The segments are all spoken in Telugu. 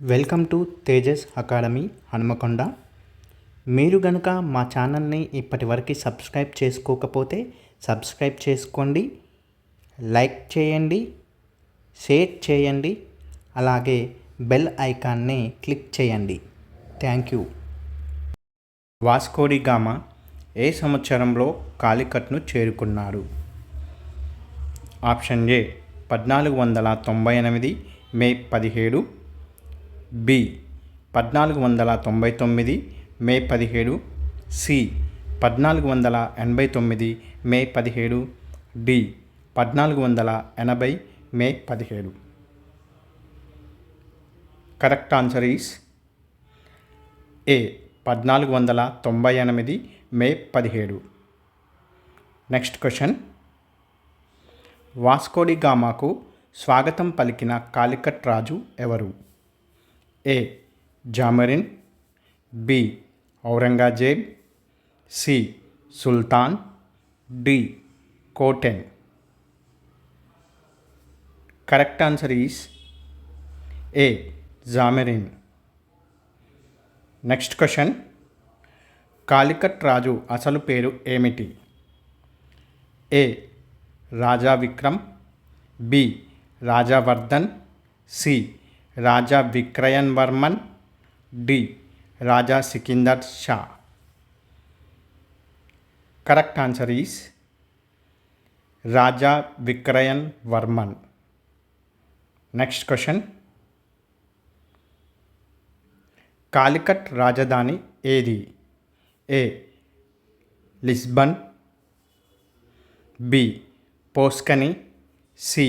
Welcome to Tejas academy Hanumakonda. మీరు గనుక మా ఛానల్ని ఇప్పటివరకు సబ్స్క్రైబ్ చేసుకోకపోతే సబ్స్క్రైబ్ చేసుకోండి లైక్ చేయండి షేర్ చేయండి అలాగే బెల్ ఐకాన్ని క్లిక్ చేయండి. Thank you. Vasco da Gama ఏ సంవత్సరంలో కాలికట్ను చేరుకున్నాడు ఆప్షన్ ఏ పద్నాలుగు వందల తొంభై ఎనిమిది మే పదిహేడు బి. పద్నాలుగు వందల తొంభై తొమ్మిది మే పదిహేడు. సి. పద్నాలుగు వందల ఎనభై తొమ్మిది మే పదిహేడు. డి. పద్నాలుగు వందల ఎనభై మే పదిహేడు. Correct answer is A. పద్నాలుగు వందల తొంభై ఎనిమిది మే పదిహేడు. Next question. వాస్కోడి గామాకు స్వాగతం పలికిన కాలికట్ రాజు ఎవరు? A. Zamorin B. Aurangzeb C. Sultan D. కోటెన్. Correct answer is A. Zamorin. Next question. Calicut రాజు అసలు పేరు ఏమిటి? A. Raja Vikram B. Rajavardhan C. Raja Vikrayan Varman D Raja Sikandar Shah correct answer is Raja Vikrayan Varman next question Calicut రాజధాని ఏది ఏ లిస్బన్ బి పోస్కని సి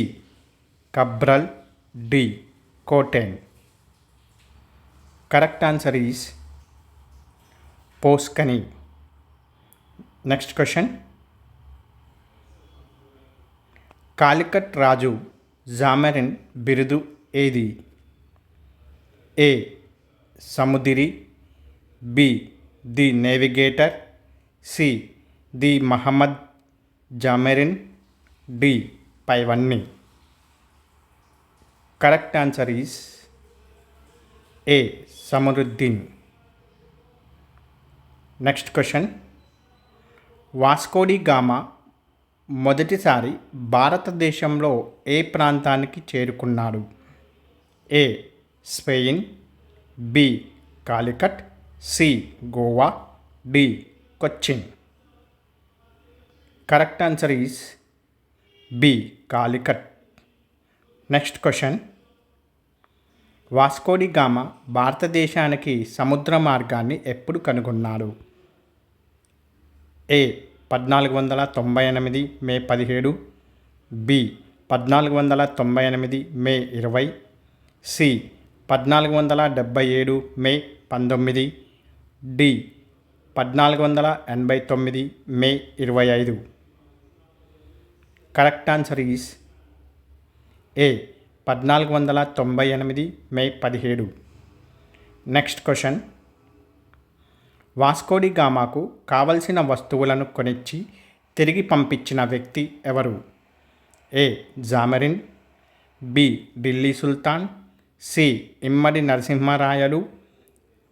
కబ్రల్ డి కోటెన్. Correct answer is పోస్కని. Next question. Calicut రాజు జామెరిన్ బిరుదు ఏది? A. Samudiri. B. The navigator. C. The Mohammed Zamorin. D. పైవన్నీ. Correct answer is A సమరుద్దీన్. Next question. Vasco da Gama మొదటిసారి భారతదేశంలో ఏ ప్రాంతానికి చేరుకున్నాడు? A Spain B Calicut C Goa D Cochin. Correct answer is B Calicut. Next question. Vasco da Gama భారతదేశానికి సముద్ర మార్గాన్ని ఎప్పుడు కనుగొన్నాడు ఏ. పద్నాలుగు వందల తొంభై ఎనిమిది మే పదిహేడు. బి. పద్నాలుగు వందల తొంభై ఎనిమిది మే ఇరవై. సి. పద్నాలుగు వందల డెబ్భై ఏడు మే పంతొమ్మిది. డి. పద్నాలుగు వందల ఎనభై తొమ్మిది మే ఇరవై ఐదు. Correct answer is A. పద్నాలుగు వందల తొంభై ఎనిమిది మే పదిహేడు. Next question. వాస్కోడి గామాకు కావలసిన వస్తువులను కొనిచ్చి తిరిగి పంపించిన వ్యక్తి ఎవరు? A. Zamorin B. Delhi Sultan C. Immadi Narasimharayalu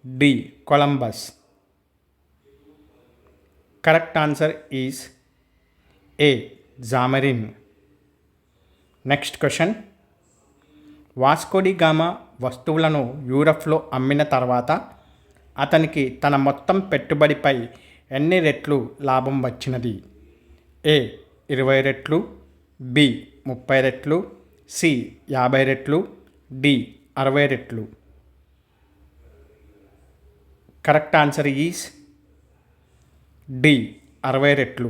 D. Columbus. Correct answer is A. Zamorin. Next question. Vasco da Gama వస్తువులను యూరప్లో అమ్మిన తర్వాత అతనికి తన మొత్తం పెట్టుబడిపై ఎన్ని రెట్లు లాభం వచ్చినది? ఏ ఇరవై రెట్లు బి ముప్పై రెట్లు సి యాభై రెట్లు డి అరవై రెట్లు? కరెక్ట్ ఆన్సర్ ఈస్ డి అరవై రెట్లు.